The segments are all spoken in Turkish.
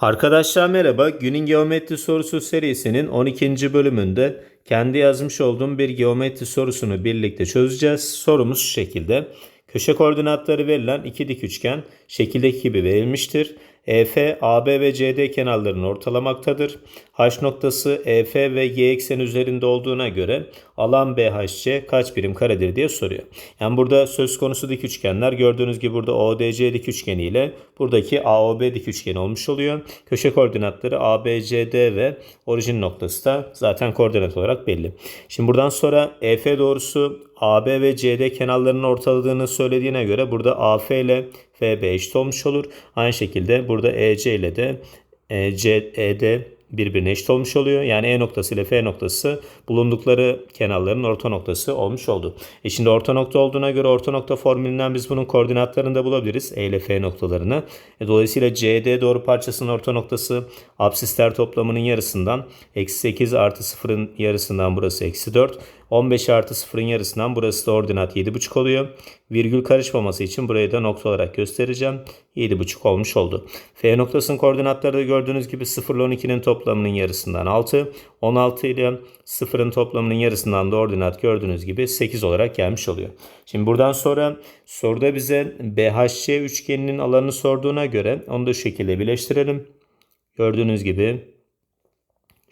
Arkadaşlar merhaba. Günün geometri sorusu serisinin 12. bölümünde kendi yazmış olduğum bir geometri sorusunu birlikte çözeceğiz. Sorumuz şu şekilde. Köşe koordinatları verilen iki dik üçgen şekildeki gibi verilmiştir. EF, AB ve CD kenarlarını ortalamaktadır. H noktası EF ve Y ekseni üzerinde olduğuna göre alan BHC kaç birim karedir diye soruyor. Yani burada söz konusu dik üçgenler gördüğünüz gibi burada ODC dik üçgeni ile buradaki AOB dik üçgeni olmuş oluyor. Köşe koordinatları ABCD ve orijin noktası da zaten koordinat olarak belli. Şimdi buradan sonra EF doğrusu AB ve CD kenarlarının ortaladığını söylediğine göre burada AF ile FB eşit olmuş olur. Aynı şekilde burada EC ile de ED birbirine eşit olmuş oluyor. Yani E noktası ile F noktası bulundukları kenarların orta noktası olmuş oldu. E şimdi orta nokta olduğuna göre orta nokta formülünden biz bunun koordinatlarını da bulabiliriz. E ile F noktalarını. E dolayısıyla CD doğru parçasının orta noktası absisler toplamının yarısından eksi 8 artı 0'ın yarısından burası eksi 4. 15 artı 0'ın yarısından burası da ordinat 7,5 oluyor. Virgül karışmaması için burayı da nokta olarak göstereceğim. 7,5 olmuş oldu. F noktasının koordinatları da gördüğünüz gibi 0 ile 12'nin toplamının yarısından 6. 16 ile 0'ın toplamının yarısından da ordinat gördüğünüz gibi 8 olarak gelmiş oluyor. Şimdi buradan sonra soruda bize BHC üçgeninin alanını sorduğuna göre onu da şu şekilde birleştirelim. Gördüğünüz gibi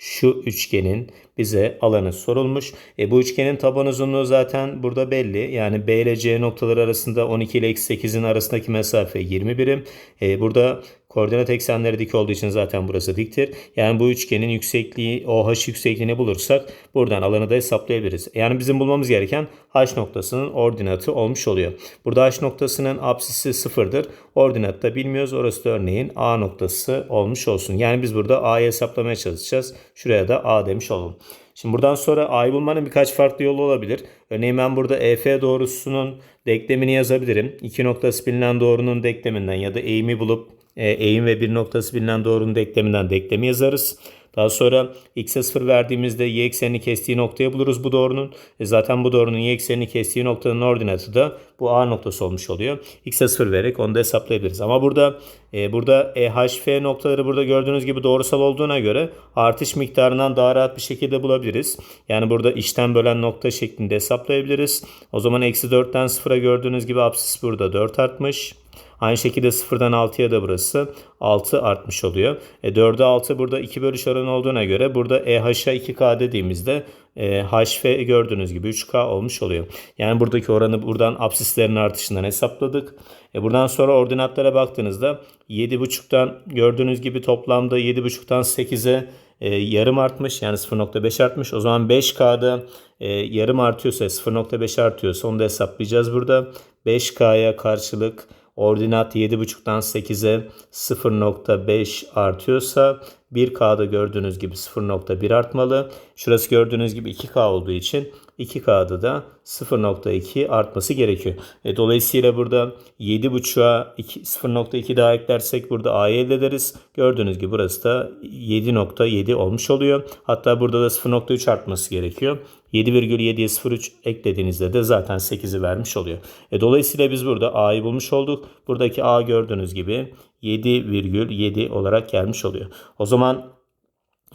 şu üçgenin bize alanı sorulmuş. E, bu üçgenin taban uzunluğu zaten burada belli. Yani B ile C noktaları arasında 12 ile eksi 8'in arasındaki mesafe 20 birim. E, burada koordinat eksenleri dik olduğu için zaten burası diktir. Yani bu üçgenin yüksekliği OH yüksekliğini bulursak buradan alanı da hesaplayabiliriz. Yani bizim bulmamız gereken H noktasının ordinatı olmuş oluyor. Burada H noktasının apsisi sıfırdır. Ordinatı da bilmiyoruz. Orası da örneğin A noktası olmuş olsun. Yani biz burada A'yı hesaplamaya çalışacağız. Şuraya da A demiş olalım. Şimdi buradan sonra A'yı bulmanın birkaç farklı yolu olabilir. Örneğin ben burada EF doğrusunun denklemini yazabilirim. İki noktası bilinen doğrunun denkleminden ya da eğimi bulup eğim ve bir noktası bilinen doğrunun denkleminden denklemi yazarız. Daha sonra x'e 0 verdiğimizde y eksenini kestiği noktayı buluruz bu doğrunun. E zaten bu doğrunun y eksenini kestiği noktanın ordinatı da bu a noktası olmuş oluyor. x'e 0 vererek onu da hesaplayabiliriz. Ama burada e, burada e, h, f noktaları burada gördüğünüz gibi doğrusal olduğuna göre artış miktarından daha rahat bir şekilde bulabiliriz. Yani burada içten bölen nokta şeklinde hesaplayabiliriz. O zaman eksi 4'ten 0'a gördüğünüz gibi apsis burada 4 artmış. Aynı şekilde 0'dan 6'ya da burası 6 artmış oluyor. E 4'e 6 burada 2 bölüş oranı olduğuna göre burada EH'a 2K dediğimizde e, HF gördüğünüz gibi 3K olmuş oluyor. Yani buradaki oranı buradan apsislerin artışından hesapladık. E buradan sonra ordinatlara baktığınızda 7.5'tan gördüğünüz gibi toplamda 7.5'tan 8'e e, yarım artmış yani 0.5 artmış. O zaman 5K'da e, yarım artıyorsa 0.5 artıyorsa onu da hesaplayacağız burada. 5K'ya karşılık ordinat 7.5'tan 8'e 0.5 artıyorsa 1K'da gördüğünüz gibi 0.1 artmalı. Şurası gördüğünüz gibi 2K olduğu için 2K'da da 0.2 artması gerekiyor. E, dolayısıyla burada 7.5'a 0.2 daha eklersek burada A'yı elde ederiz. Gördüğünüz gibi burası da 7.7 olmuş oluyor. Hatta burada da 0.3 artması gerekiyor. 7,7'ye 0,3 eklediğinizde de zaten 8'i vermiş oluyor. E, dolayısıyla biz burada A'yı bulmuş olduk. Buradaki A gördüğünüz gibi 7,7 olarak gelmiş oluyor. O zaman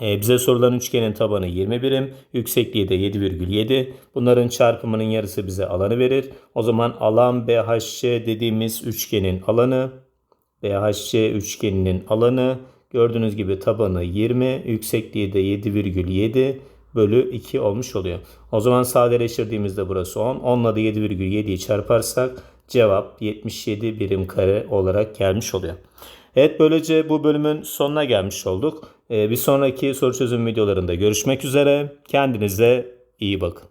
e, bize sorulan üçgenin tabanı 20 birim, yüksekliği de 7,7. Bunların çarpımının yarısı bize alanı verir. O zaman alan BHC dediğimiz üçgenin alanı, BHC üçgeninin alanı gördüğünüz gibi tabanı 20, yüksekliği de 7,7 bölü 2 olmuş oluyor. O zaman sadeleştirdiğimizde burası 10. 10 ile de 7,7'yi çarparsak cevap 77 birim kare olarak gelmiş oluyor. Evet böylece bu bölümün sonuna gelmiş olduk. Ee, bir sonraki soru çözüm videolarında görüşmek üzere. Kendinize iyi bakın.